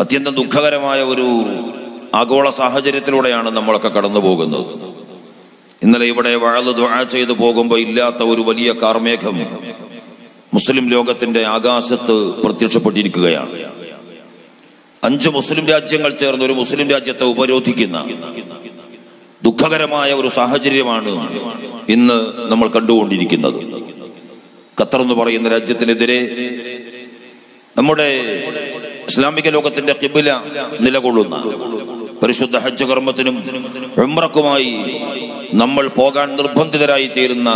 അത്യന്തം ദുഃഖകരമായ ഒരു ആഗോള സാഹചര്യത്തിലൂടെയാണ് നമ്മളൊക്കെ കടന്നു പോകുന്നത്. ഇന്നലെ ഇവിടെ വഴത് ദുആ ചെയ്തു പോകുമ്പോൾ ഇല്ലാത്ത ഒരു വലിയ കാർമേഘം മുസ്ലിം ലോകത്തിന്റെ ആകാശത്ത് പ്രത്യക്ഷപ്പെട്ടിരിക്കുകയാണ്. അഞ്ച് മുസ്ലിം രാജ്യങ്ങൾ ചേർന്ന് ഒരു മുസ്ലിം രാജ്യത്തെ ഉപരോധിക്കുന്ന ദുഃഖകരമായ ഒരു സാഹചര്യമാണ് ഇന്ന് നമ്മൾ കണ്ടുകൊണ്ടിരിക്കുന്നത്. ഖത്തർ എന്ന് പറയുന്ന രാജ്യത്തിനെതിരെ നമ്മുടെ ഇസ്ലാമിക ലോകത്തിന്റെ കിബില നിലകൊള്ളുന്ന പരിശുദ്ധ ഹജ്ജ് കർമ്മത്തിനും ഉംറക്കുമായി നമ്മൾ പോകാൻ നിർബന്ധിതരായി തീരുന്ന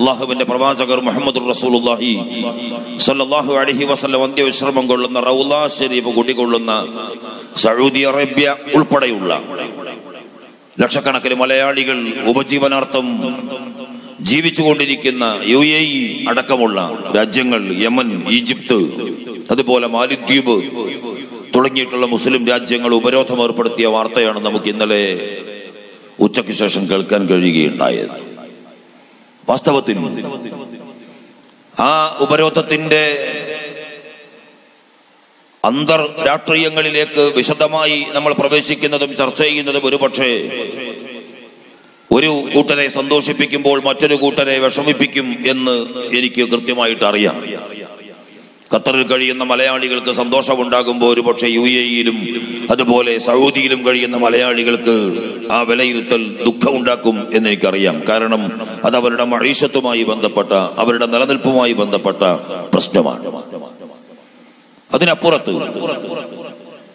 അള്ളാഹുവിന്റെ പ്രവാചകർ മുഹമ്മദ് റസൂലുള്ളാഹി സല്ലല്ലാഹു അലൈഹി വസല്ലം അന്ത്യവിശ്രമം കൊള്ളുന്ന റൗല ഷെരീഫ് കുടികൊള്ളുന്ന സൗദി അറേബ്യ ഉൾപ്പെടെയുള്ള ലക്ഷക്കണക്കിന് മലയാളികൾ ഉപജീവനാർത്ഥം ജീവിച്ചുകൊണ്ടിരിക്കുന്ന യു എ ഇ അടക്കമുള്ള രാജ്യങ്ങൾ യമൻ ഈജിപ്ത് അതുപോലെ മാലിദ്വീപ് തുടങ്ങിയിട്ടുള്ള മുസ്ലിം രാജ്യങ്ങൾ ഉപരോധം ഏർപ്പെടുത്തിയ വാർത്തയാണ് നമുക്ക് ഇന്നലെ ഉച്ചയ്ക്ക് ശേഷം കേൾക്കാൻ കഴിയുകയുണ്ടായത്. വാസ്തവത്തിൽ ആ ഉപരോധത്തിന്റെ അന്തർ രാഷ്ട്രീയങ്ങളിലേക്ക് വിശദമായി നമ്മൾ പ്രവേശിക്കുന്നതും ചർച്ച ചെയ്യുന്നതും ഒരുപക്ഷെ ഒരു കൂട്ടരെ സന്തോഷിപ്പിക്കുമ്പോൾ മറ്റൊരു കൂട്ടരെ വിഷമിപ്പിക്കും എന്ന് എനിക്ക് കൃത്യമായിട്ട് അറിയാം. ഖത്തറിൽ കഴിയുന്ന മലയാളികൾക്ക് സന്തോഷമുണ്ടാകുമ്പോൾ ഒരുപക്ഷെ യു എ ഇയിലും അതുപോലെ സൗദിയിലും കഴിയുന്ന മലയാളികൾക്ക് ആ വിലയിരുത്തൽ ദുഃഖം ഉണ്ടാക്കും എന്ന് എനിക്കറിയാം കാരണം അത് അവരുടെ മഴീഷത്തുമായി ബന്ധപ്പെട്ട അവരുടെ നിലനിൽപ്പുമായി ബന്ധപ്പെട്ട പ്രശ്നമാണ്. അതിനപ്പുറത്ത്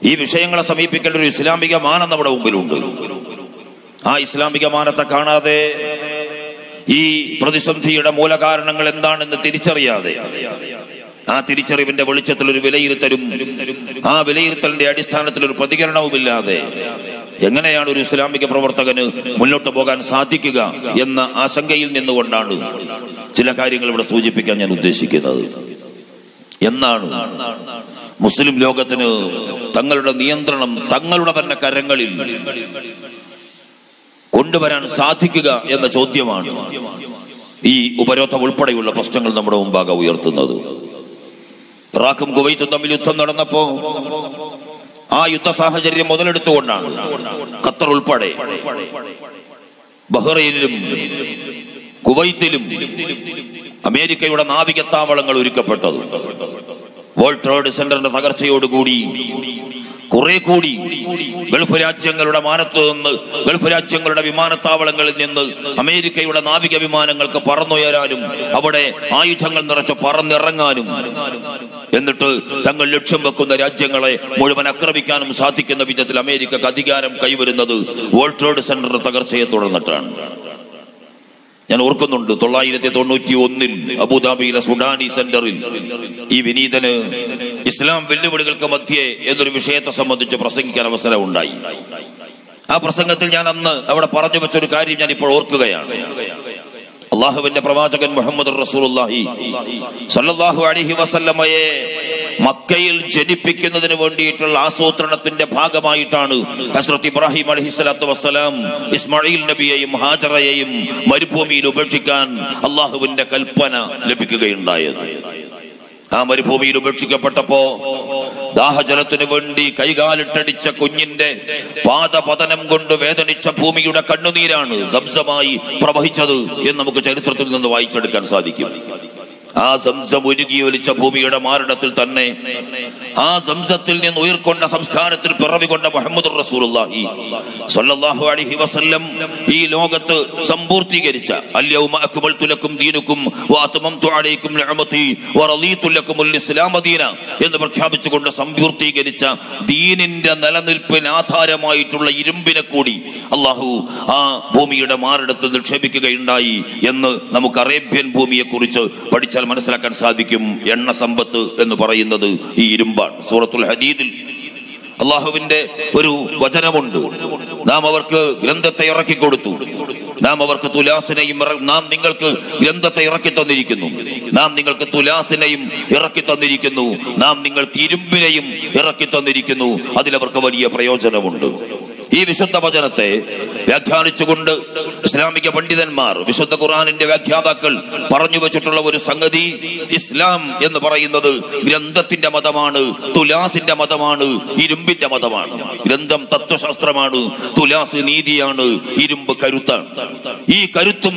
ഈ വിഷയങ്ങളെ സമീപിക്കേണ്ട ഒരു ഇസ്ലാമിക മാനം നമ്മുടെ മുമ്പിലുണ്ട്. ആ ഇസ്ലാമിക മാനത്തെ കാണാതെ ഈ പ്രതിസന്ധിയുടെ മൂലകാരണങ്ങൾ എന്താണെന്ന് തിരിച്ചറിയാതെ ആ തിരിച്ചറിവിന്റെ വെളിച്ചത്തിൽ ഒരു വിലയിരുത്തലും ആ വിലയിരുത്തലിന്റെ അടിസ്ഥാനത്തിൽ ഒരു പ്രതികരണവുമില്ലാതെ എങ്ങനെയാണ് ഒരു ഇസ്ലാമിക പ്രവർത്തകന് മുന്നോട്ട് പോകാൻ സാധിക്കുക എന്ന ആശങ്കയിൽ നിന്നുകൊണ്ടാണ് ചില കാര്യങ്ങൾ ഇവിടെ സൂചിപ്പിക്കാൻ ഞാൻ ഉദ്ദേശിക്കുന്നത്. എന്നാണ് മുസ്ലിം ലോകത്തിന് തങ്ങളുടെ നിയന്ത്രണം തങ്ങളുടെ തന്നെ കരങ്ങളിൽ കൊണ്ടുവരാൻ സാധിക്കുക എന്ന ചോദ്യമാണ് ഈ ഉപരോധം ഉൾപ്പെടെയുള്ള പ്രശ്നങ്ങൾ നമ്മുടെ മുമ്പാകെ ഉയർത്തുന്നത്. ഇറാഖും കുവൈത്തും തമ്മിൽ യുദ്ധം നടന്നപ്പോ ആ യുദ്ധ സാഹചര്യം മുതലെടുത്തുകൊണ്ടാണ് ഖത്തർ ഉൾപ്പെടെ ബഹ്റൈനിലും കുവൈത്തിലും അമേരിക്കയുടെ നാവിക താവളങ്ങൾ ഒരുക്കപ്പെട്ടത്. വേൾഡ് ട്രേഡ് സെന്ററിന്റെ തകർച്ചയോടുകൂടി കുറെ കൂടി ഗൾഫ് രാജ്യങ്ങളുടെ മാനത്ത് നിന്ന് ഗൾഫ് രാജ്യങ്ങളുടെ വിമാനത്താവളങ്ങളിൽ നിന്ന് അമേരിക്കയുടെ നാവിക വിമാനങ്ങൾക്ക് പറന്നുയരാനും അവിടെ ആയുധങ്ങൾ നിറച്ച് പറന്നിറങ്ങാനും എന്നിട്ട് തങ്ങൾ ലക്ഷ്യം വെക്കുന്ന രാജ്യങ്ങളെ മുഴുവൻ ആക്രമിക്കാനും സാധിക്കുന്ന വിധത്തിൽ അമേരിക്കക്ക് അധികാരം കൈവരുന്നത് വേൾഡ് ട്രേഡ് സെന്ററിന്റെ തകർച്ചയെ തുടർന്നിട്ടാണ്. ഞാൻ ഓർക്കുന്നുണ്ട് തൊള്ളായിരത്തി തൊണ്ണൂറ്റി ഒന്നിൽ അബുദാബിയിലെ സുഡാനി സെന്ററിൽ ഈ വിനീതന് ഇസ്ലാം വെല്ലുവിളികൾക്ക് മധ്യേ എന്നൊരു വിഷയത്തെ സംബന്ധിച്ച് പ്രസംഗിക്കാൻ അവസരം ഉണ്ടായി. ആ പ്രസംഗത്തിൽ ഞാൻ അന്ന് അവിടെ പറഞ്ഞു വെച്ചൊരു കാര്യം ഞാൻ ഇപ്പോൾ ഓർക്കുകയാണ്. അള്ളാഹുവിന്റെ പ്രവാചകൻ മുഹമ്മദ് റസൂൽ വസല്ലമയെ മക്കയിൽ ജനിപ്പിക്കുന്നതിന് വേണ്ടിയിട്ടുള്ള ആസൂത്രണത്തിന്റെ ഭാഗമായിട്ടാണ് ഹസ്രത്ത് ഇബ്രാഹിം അലഹി സ്വലാത്തു വസ്സലാം ഇസ്മായിൽ നബിയെയും ഹാജറയെയും മരുഭൂമിയിൽ ഉപേക്ഷിക്കാൻ അള്ളാഹുവിന്റെ കൽപ്പന ലഭിക്കുകയുണ്ടായത്. ആ മരുഭൂമിയിൽ ഉപേക്ഷിക്കപ്പെട്ടപ്പോ ദാഹജലത്തിനു വേണ്ടി കൈകാലിട്ടടിച്ച കുഞ്ഞിന്റെ പാദപതനം കൊണ്ട് വേദനിച്ച ഭൂമിയുടെ കണ്ണുനീരാണ് സംസമായി പ്രവഹിച്ചത് എന്ന് നമുക്ക് ചരിത്രത്തിൽ നിന്ന് വായിച്ചെടുക്കാൻ സാധിക്കും. ആ സംസം ഒരുകി ഒലിച്ച ഭൂമിയുടെ മാരണത്തിൽ തന്നെ ആ സംസത്തിൽ നിന്ന് ഉയർക്കൊണ്ട സംസ്കാരത്തിൽ പിറവികൊണ്ട മുഹമ്മദ് റസൂലുള്ളാഹി സ്വല്ലല്ലാഹു അലൈഹി വസല്ലം ഈ ലോകത്ത് സമ്പൂർത്തീകരിച്ച അല്യൗമ അക്മൽതു ലക്കും ദീനുക്കും വഅത്മംതു അലൈക്കും നിഅമതി വറളീതു ലക്കുമുൽ ഇസ്ലാമ ദീന എന്ന് പ്രഖ്യാപിച്ചുകൊണ്ട് സമ്പൂർത്തീകരിച്ച ദീനിന്റെ നിലനിൽപ്പിന് ആധാരമായിട്ടുള്ള ഇരുമ്പിനെ കൂടി അള്ളാഹു ആ ഭൂമിയുടെ മാറിടത്ത് നിക്ഷേപിക്കുകയുണ്ടായി എന്ന് നമുക്ക് അറേബ്യൻ ഭൂമിയെ കുറിച്ച് പഠിച്ചാൽ മനസ്സിലാക്കാൻ സാധിക്കും എണ്ണ സമ്പത്ത് എന്ന് പറയുന്നത് ഈ ഇരുമ്പാണ്. സൂറത്തുൽ ഹദീദിൽ അള്ളാഹുവിന്റെ ഒരു വചനമുണ്ട്. നാം അവർക്ക് ഗ്രന്ഥത്തെ ഇറക്കി കൊടുത്തു നാം അവർക്ക് തുലാസിനെയും നാം നിങ്ങൾക്ക് ഗ്രന്ഥത്തെ ഇറക്കി തന്നിരിക്കുന്നു. നാം നിങ്ങൾക്ക് തുലാസിനെയും ഇറക്കി തന്നിരിക്കുന്നു. നാം നിങ്ങൾക്ക് ഇരുമ്പിനെയും ഇറക്കി തന്നിരിക്കുന്നു. അതിലവർക്ക് വലിയ പ്രയോജനമുണ്ട്. ഈ വിശുദ്ധ വചനത്തെ വ്യാഖ്യാനിച്ചുകൊണ്ട് ഇസ്ലാമിക പണ്ഡിതന്മാർ വിശുദ്ധ ഖുറാനിന്റെ വ്യാഖ്യാതാക്കൾ പറഞ്ഞു വെച്ചിട്ടുള്ള ഒരു സംഗതി ഇസ്ലാം എന്ന് പറയുന്നത് ഗ്രന്ഥത്തിന്റെ മതമാണ് തുലാസിന്റെ മതമാണ് ഇരുമ്പിന്റെ മതമാണ്. ഗ്രന്ഥം തത്വശാസ്ത്രമാണ് തുലാസ് നീതിയാണ് ഇരുമ്പ് കരുത്താണ്. ഈ കരുത്തും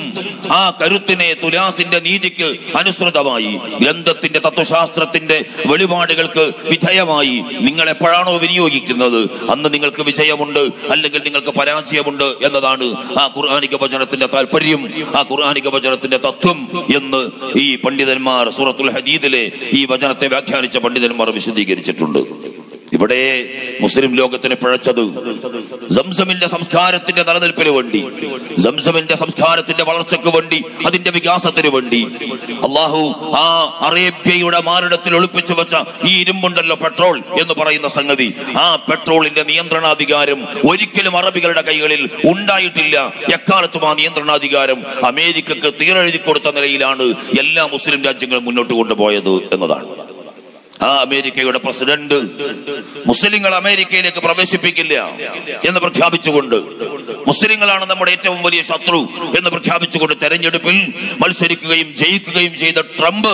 ആ കരുത്തിനെ തുലാസിന്റെ നീതിക്ക് അനുസൃതമായി ഗ്രന്ഥത്തിന്റെ തത്വശാസ്ത്രത്തിന്റെ വെളിപാടുകൾക്ക് വിധേയമായി നിങ്ങൾ എപ്പോഴാണോ വിനിയോഗിക്കുന്നത്? അന്ന് നിങ്ങൾക്ക് വിജയമുണ്ട് അല്ലെങ്കിൽ നിങ്ങൾക്ക് പരാജയമുണ്ട് എന്നതാണ് ആ ഖുർആാനിക വചനത്തിന്റെ താല്പര്യം ആ ഖുർആാനിക വചനത്തിന്റെ തത്വം എന്ന് ഈ പണ്ഡിതന്മാർ സൂറത്തുൽ ഹദീദിലെ ഈ വചനത്തെ വ്യാഖ്യാനിച്ച പണ്ഡിതന്മാർ വിശദീകരിച്ചിട്ടുണ്ട്. ഇവിടെ മുസ്ലിം ലോകത്തിന് പിഴച്ചത് സംസമിന്റെ സംസ്കാരത്തിന്റെ നിലനിൽപ്പിന് വേണ്ടി സംസമിന്റെ സംസ്കാരത്തിന്റെ വളർച്ചയ്ക്ക് വേണ്ടി അതിന്റെ വികാസത്തിന് വേണ്ടി. അള്ളാഹു ആ അറേബ്യയുടെ മാരടത്തിൽ ഒളിപ്പിച്ചു വെച്ച ഈ ഇരുമ്പുണ്ടല്ലോ പെട്രോൾ എന്ന് പറയുന്ന സംഗതി. ആ പെട്രോളിന്റെ നിയന്ത്രണാധികാരം ഒരിക്കലും അറബികളുടെ കൈകളിൽ ഉണ്ടായിട്ടില്ല. എക്കാലത്തും ആ നിയന്ത്രണാധികാരം അമേരിക്കക്ക് തീരെഴുതി കൊടുത്ത നിലയിലാണ് എല്ലാ മുസ്ലിം രാജ്യങ്ങളും മുന്നോട്ട് കൊണ്ടുപോയത് എന്നതാണ്. ആ അമേരിക്കയുടെ പ്രസിഡന്റ് മുസ്ലിങ്ങൾ അമേരിക്കയിലേക്ക് പ്രവേശിപ്പിക്കില്ല എന്ന് പ്രഖ്യാപിച്ചുകൊണ്ട് മുസ്ലിങ്ങളാണ് നമ്മുടെ ഏറ്റവും വലിയ ശത്രു എന്ന് പ്രഖ്യാപിച്ചുകൊണ്ട് തെരഞ്ഞെടുപ്പിൽ മത്സരിക്കുകയും ജയിക്കുകയും ചെയ്ത ട്രംപ്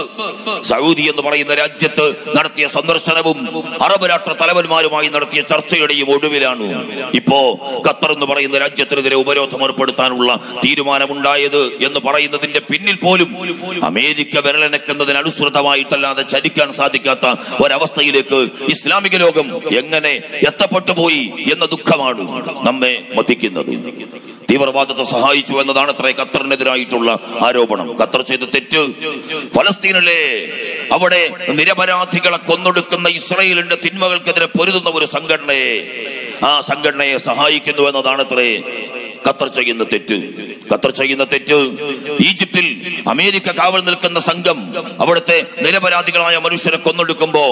സൗദി എന്ന് പറയുന്ന രാജ്യത്ത് നടത്തിയ സന്ദർശനവും അറബ് രാഷ്ട്ര തലവന്മാരുമായി നടത്തിയ ചർച്ചയുടെയും ഒടുവിലാണ് ഇപ്പോ ഖത്തർ എന്ന് പറയുന്ന രാജ്യത്തിനെതിരെ ഉപരോധം ഏർപ്പെടുത്താനുള്ള തീരുമാനമുണ്ടായത് എന്ന് പറയുന്നതിന്റെ പിന്നിൽ പോലും അമേരിക്ക വിരലനക്കുന്നതിന് അനുസൃതമായിട്ടല്ലാതെ ചലിക്കാൻ സാധിക്കാത്ത ഒരവസ്ഥയിലേക്ക് ഇസ്ലാമിക ലോകം എങ്ങനെ എത്തപ്പെട്ടു പോയി എന്ന ദുഃഖമാണ് നമ്മെ മതിക്കുന്നത് തീവ്രവാദത്തെ സഹായിച്ചു എന്നതാണ് അത്ര ഖത്തറിനെതിരായിട്ടുള്ള ആരോപണം. ഖത്തർ ചെയ്ത തെറ്റ് ഫലസ്തീനിലെ അവിടെ നിരപരാധികളെ കൊന്നൊടുക്കുന്ന ഇസ്രയേലിന്റെ തിന്മകൾക്കെതിരെ പൊരുതുന്ന ഒരു സംഘടനയെ ആ സംഘടനയെ സഹായിക്കുന്നു എന്നതാണ് അത്രേ ഖത്തർ ചെയ്യുന്ന തെറ്റ്. ഖത്തർ ചെയ്യുന്ന തെറ്റ്. ഈജിപ്തിൽ അമേരിക്ക കാവൽ നിൽക്കുന്ന സംഘം അവിടുത്തെ നിരപരാധികളായ മനുഷ്യരെ കൊന്നൊടുക്കുമ്പോ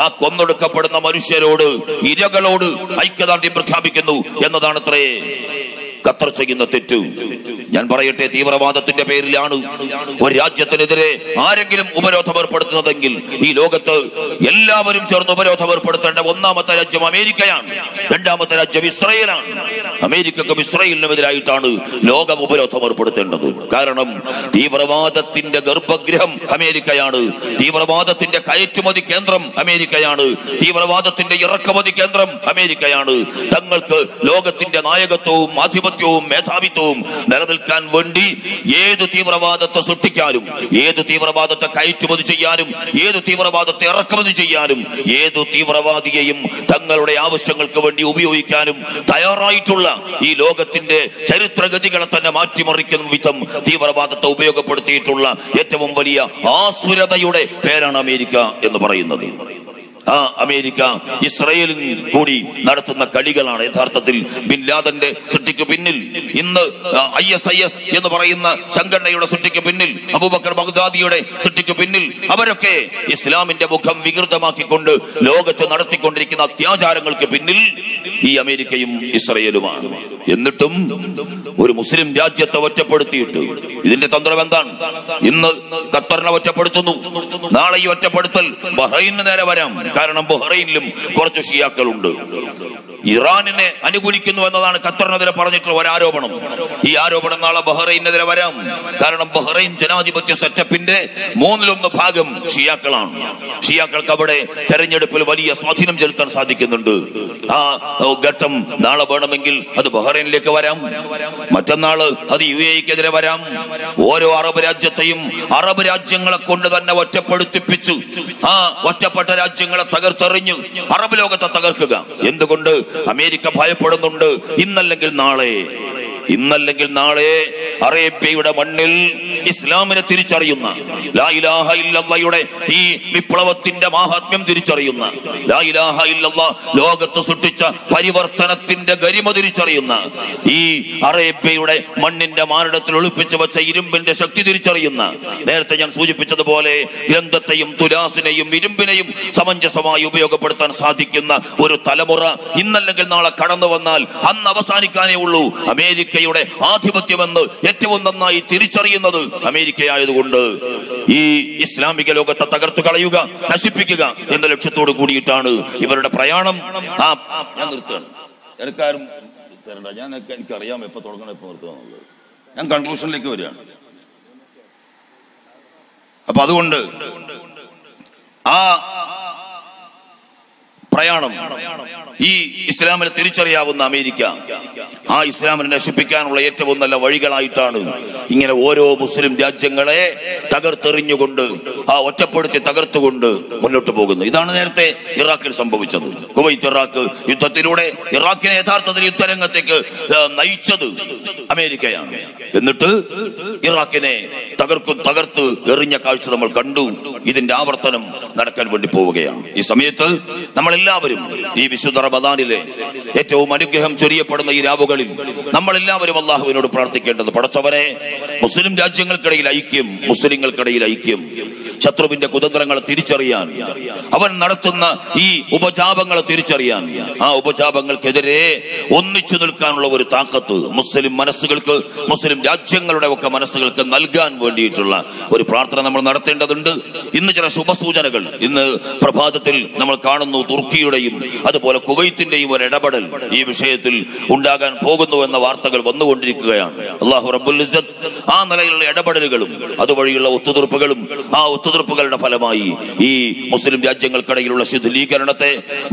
ആ കൊന്നൊടുക്കപ്പെടുന്ന മനുഷ്യരോട് ഇരകളോട് ഐക്യദാർഢ്യം പ്രഖ്യാപിക്കുന്നു എന്നതാണ് അത്രേ ഖത്തർ ചെയ്യുന്ന തെറ്റ്. ഞാൻ പറയട്ടെ തീവ്രവാദത്തിന്റെ പേരിലാണ് ഒരു രാജ്യത്തിനെതിരെ ആരെങ്കിലും ഉപരോധം ഏർപ്പെടുത്തുന്നതെങ്കിൽ ഈ ലോകത്ത് എല്ലാവരും ചേർന്ന് ഉപരോധം ഏർപ്പെടുത്തേണ്ട ഒന്നാമത്തെ രാജ്യം അമേരിക്കയാണ്. രണ്ടാമത്തെ രാജ്യം ഇസ്രയേലാണ്. അമേരിക്കക്കും ഇസ്രയേലിനുമെതിരായിട്ടാണ് ലോകം ഉപരോധം ഏർപ്പെടുത്തേണ്ടത്. കാരണം തീവ്രവാദത്തിന്റെ ഗർഭഗൃഹം അമേരിക്കയാണ്. തീവ്രവാദത്തിന്റെ കയറ്റുമതി കേന്ദ്രം അമേരിക്കയാണ്. തീവ്രവാദത്തിന്റെ ഇറക്കുമതി കേന്ദ്രം അമേരിക്കയാണ്. തങ്ങൾക്ക് ലോകത്തിന്റെ നായകത്വവും ആധിപത്യവും മേധാവിത്വവും നിലനിൽക്കാൻ വേണ്ടി ഏത് തീവ്രവാദത്തെ സൃഷ്ടിക്കാനും ഏത് തീവ്രവാദത്തെ കയറ്റുമതി ചെയ്യാനും ഏത് തീവ്രവാദത്തെ ഇറക്കുമതി ചെയ്യാനും ഏത് തീവ്രവാദിയെയും തങ്ങളുടെ ആവശ്യങ്ങൾക്ക് വേണ്ടി ഉപയോഗിക്കാനും തയ്യാറായിട്ടുള്ള ഈ ലോകത്തിന്റെ ചരിത്രഗതികളെ തന്നെ മാറ്റിമറിക്കുന്ന വിധം തീവ്രവാദത്തെ ഉപയോഗപ്പെടുത്തിയിട്ടുള്ള ഏറ്റവും വലിയ ആസുരതയുടെ പേരാണ് അമേരിക്ക എന്ന് പറയുന്നത്. ആ അമേരിക്ക ഇസ്രയേലിൽ കൂടി നടത്തുന്ന കളികളാണ് യഥാർത്ഥത്തിൽ ബിൻ ലാദന്റെ സൃഷ്ടിക്ക് പിന്നിൽ. ഇന്ന് ഐ എസ് ഐ എസ് എന്ന് പറയുന്ന സംഘടനയുടെ സൃഷ്ടിക്ക് പിന്നിൽ അബൂബക്കർ ബഗ്ദാദിയുടെ സൃഷ്ടിക്ക് പിന്നിൽ അവരൊക്കെ ഇസ്ലാമിന്റെ മുഖം വികൃതമാക്കിക്കൊണ്ട് ലോകത്ത് നടത്തിക്കൊണ്ടിരിക്കുന്ന അത്യാചാരങ്ങൾക്ക് പിന്നിൽ ഈ അമേരിക്കയും ഇസ്രയേലുമാണ്. എന്നിട്ടും ഒരു മുസ്ലിം രാജ്യത്തെ ഒറ്റപ്പെടുത്തിയിട്ട് ഇതിന്റെ തന്ത്രം എന്താണ്? ഇന്ന് ഖത്തറിനെ ഒറ്റപ്പെടുത്തുന്നു. നാളെ ഈ ഒറ്റപ്പെടുത്തൽ ബഹ്റൈന് നേരെ വരാം. കാരണം ബഹ്റൈനിലും കുറച്ച് ഷിയാക്കളുണ്ട്. ഇറാനിനെ അനുകൂലിക്കുന്നു എന്നതാണ് ഖത്തറിനെതിരെ പറഞ്ഞിട്ടുള്ള ഒരു ആരോപണം ഈ ആരോപണം നാളെ ബഹ്റൈനെതിരെ വരാം. കാരണം ബഹ്റൈൻ ജനാധിപത്യ സെറ്റപ്പിന്റെ മൂന്നിലൊന്ന് ഭാഗം ഷിയാക്കളാണ്. ഷിയാക്കൾക്ക് അവിടെ തെരഞ്ഞെടുപ്പിൽ വലിയ സ്വാധീനം ചെലുത്താൻ സാധിക്കുന്നുണ്ട്. ആ ഘട്ടം നാളെ വേണമെങ്കിൽ അത് ബഹ്റൈനിലേക്ക് വരാം. മറ്റന്നാൾ അത് യു എക്കെതിരെ വരാം. ഓരോ അറബ് രാജ്യത്തെയും അറബ് രാജ്യങ്ങളെ കൊണ്ട് തന്നെ ഒറ്റപ്പെടുത്തിപ്പിച്ചു. ആ ഒറ്റപ്പെട്ട രാജ്യങ്ങളെ തകർത്തെറിഞ്ഞു അറബ് ലോകത്തെ തകർക്കുക. എന്തുകൊണ്ട്? അമേരിക്ക ഭയപ്പെടുന്നുണ്ട്. ഇന്നല്ലെങ്കിൽ നാളെ. ഇന്നല്ലെങ്കിൽ നാളെ അറേബ്യയുടെ മണ്ണിൽ ഇസ്ലാമിനെ തിരിച്ചറിയുന്ന ലാ ഇലാഹ ഇല്ലല്ലയുടെ ഈ വിപ്ലവത്തിന്റെ മാഹാത്മ്യം തിരിച്ചറിയുന്ന ലോകത്ത് സൃഷ്ടിച്ച പരിവർത്തനത്തിന്റെ ഗരിമ തിരിച്ചറിയുന്ന ഈ അറേബ്യയുടെ മണ്ണിന്റെ മാനിടത്തിൽ ഒളിപ്പിച്ചു വെച്ച ഇരുമ്പിന്റെ ശക്തി തിരിച്ചറിയുന്ന നേരത്തെ ഞാൻ സൂചിപ്പിച്ചതുപോലെ ഗ്രന്ഥത്തെയും തുലാസിനെയും ഇരുമ്പിനെയും സമഞ്ജസമായി ഉപയോഗപ്പെടുത്താൻ സാധിക്കുന്ന ഒരു തലമുറ ഇന്നല്ലെങ്കിൽ നാളെ കടന്നു വന്നാൽ അന്ന് അവസാനിക്കാനേ ഉള്ളൂ. അമേരിക്കയുടെ ആധിപത്യമെന്ന് ഏറ്റവും നന്നായി തിരിച്ചറിയുന്നത് അമേരിക്കയായതുകൊണ്ട് ഈ ഇസ്ലാമിക ലോകത്തെ തകർത്തു കളയുക നശിപ്പിക്കുക എന്ന ലക്ഷ്യത്തോട് കൂടിയിട്ടാണ് ഇവരുടെ പ്രയാണം. ആ ഞാൻ നിർത്തുകയാണ്. എനിക്കാരും ഞാൻ എനിക്കറിയാം എപ്പോ തുടങ്ങണം എപ്പോ നിർത്തുക ഞാൻ കൺക്ലൂഷനിലേക്ക് വരികയാണ്. അപ്പൊ അതുകൊണ്ട് ആ പ്രയാണം ഈ ഇസ്ലാമിനെ തിരിച്ചറിയാവുന്ന അമേരിക്ക ആ ഇസ്ലാമിനെ നശിപ്പിക്കാനുള്ള ഏറ്റവും നല്ല വഴികളായിട്ടാണ് ഇങ്ങനെ ഓരോ മുസ്ലിം രാജ്യങ്ങളെ തകർത്തെറിഞ്ഞുകൊണ്ട് ആ ഒറ്റപ്പെടുത്തി തകർത്തുകൊണ്ട് മുന്നോട്ട് പോകുന്നത്. ഇതാണ് നേരത്തെ ഇറാഖിൽ സംഭവിച്ചത്. കുവൈത്ത് ഇറാഖ് യുദ്ധത്തിലൂടെ ഇറാഖിനെ യഥാർത്ഥത്തിൽ യുദ്ധരംഗത്തേക്ക് നയിച്ചത് അമേരിക്കയാണ്. എന്നിട്ട് ഇറാഖിനെ തകർക്കും തകർത്ത് എറിഞ്ഞ കാഴ്ച നമ്മൾ കണ്ടു. ഇതിന്റെ ആവർത്തനം നടക്കാൻ വേണ്ടി പോവുകയാണ്. ഈ സമയത്ത് നമ്മളെല്ലാവരും ഈ വിശുദ്ധ റമദാനിലെ ഏറ്റവും അനുഗ്രഹം ചൊരിയപ്പെടുന്ന ഈ രാവുകളിൽ നമ്മൾ എല്ലാവരും അള്ളാഹുവിനോട് പ്രാർത്ഥിക്കേണ്ടത് പടച്ചവരെ മുസ്ലിം രാജ്യങ്ങൾക്കിടയിൽ ഐക്യം മുസ്ലിങ്ങൾക്കിടയിൽ ഐക്യം. ശത്രുവിന്റെ കുതന്ത്രങ്ങളെ തിരിച്ചറിയാൻ അവൻ നടത്തുന്ന ഈ ഉപജാപങ്ങളെ തിരിച്ചറിയാൻ. ആ ഉപജാപങ്ങൾക്കെതിരെ ഒന്നിച്ചു നിൽക്കാനുള്ള ഒരു താക്കത്ത് മുസ്ലിം മനസ്സുകൾക്ക് മുസ്ലിം രാജ്യങ്ങളുടെ ഒക്കെ മനസ്സുകൾക്ക് നൽകാൻ വേണ്ടിയിട്ടുള്ള ഒരു പ്രാർത്ഥന നമ്മൾ നടത്തേണ്ടതുണ്ട്. ഇന്ന് ചില ശുഭസൂചനകൾ. ഇന്ന് പ്രഭാതത്തിൽ നമ്മൾ കാണുന്നു തുർക്കിയുടെയും അതുപോലെ കുവൈത്തിന്റെയും ഒരു ഇടപെടൽ ഈ വിഷയത്തിൽ ഉണ്ടാകാൻ പോകുന്നു എന്ന വാർത്തകൾ വന്നുകൊണ്ടിരിക്കുകയാണ്. അള്ളാഹു റബ്ബുൽ ആ നിലയിലുള്ള ഇടപെടലുകളും അതുവഴിയുള്ള ഒത്തുതീർപ്പുകളും ആ ഒത്തുതീർപ്പുകളുടെ ഫലമായി ഈ മുസ്ലിം രാജ്യങ്ങൾക്കിടയിലുള്ള ശിഥിലീകരണത്തെ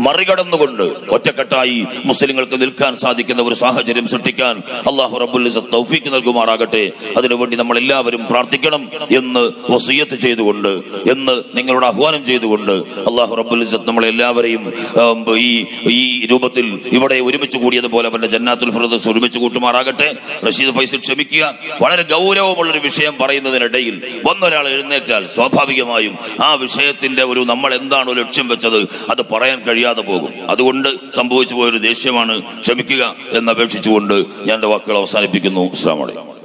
മറികടന്നുകൊണ്ട് ഒറ്റക്കെട്ടായി മുസ്ലിങ്ങൾക്ക് നിൽക്കാൻ സാധിക്കുന്ന ഒരു സാഹചര്യം സൃഷ്ടിക്കാൻ അള്ളാഹു റബ്ബുൽ തൗഫീക്ക് നൽകുമാറാകട്ടെ. അതിനുവേണ്ടി നമ്മൾ എല്ലാവരും പ്രാർത്ഥിക്കണം എന്ന് വസീയത്ത് ചെയ്തുകൊണ്ട് എന്ന് നിങ്ങളോട് ആഹ്വാനം ചെയ്തുകൊണ്ട് അള്ളാഹു റബ്ബുൽ നമ്മളെല്ലാവരെയും നമ്മളെ ഈ ഈ രൂപത്തിൽ ഇവിടെ ഒരുമിച്ച് കൂടിയതുപോലെ അവന്റെ ജന്നാത്തുൽ ഫിറദൗസ് ഒരുമിച്ച് കൂട്ടുമാറാകട്ടെ. റഷീദ് ഫൈസൽ ക്ഷമിക്കുക. വളരെ ഗൗരവമുള്ള ഒരു വിഷയം പറയുന്നതിനിടയിൽ വന്നൊരാൾ എഴുന്നേറ്റാൽ സ്വാഭാവികമായും ആ വിഷയത്തിന്റെ ഒരു നമ്മൾ എന്താണോ ലക്ഷ്യം വെച്ചത് അത് പറയാൻ കഴിയാതെ പോകും. അതുകൊണ്ട് സംഭവിച്ചു പോയൊരു ദേഷ്യമാണ് ക്ഷമിക്കുക എന്ന് അപേക്ഷിച്ചുകൊണ്ട് ഞാൻ എന്റെ വാക്കുകൾ അവസാനിപ്പിക്കുന്നു. ഇസ്ലാം വലൈക്കും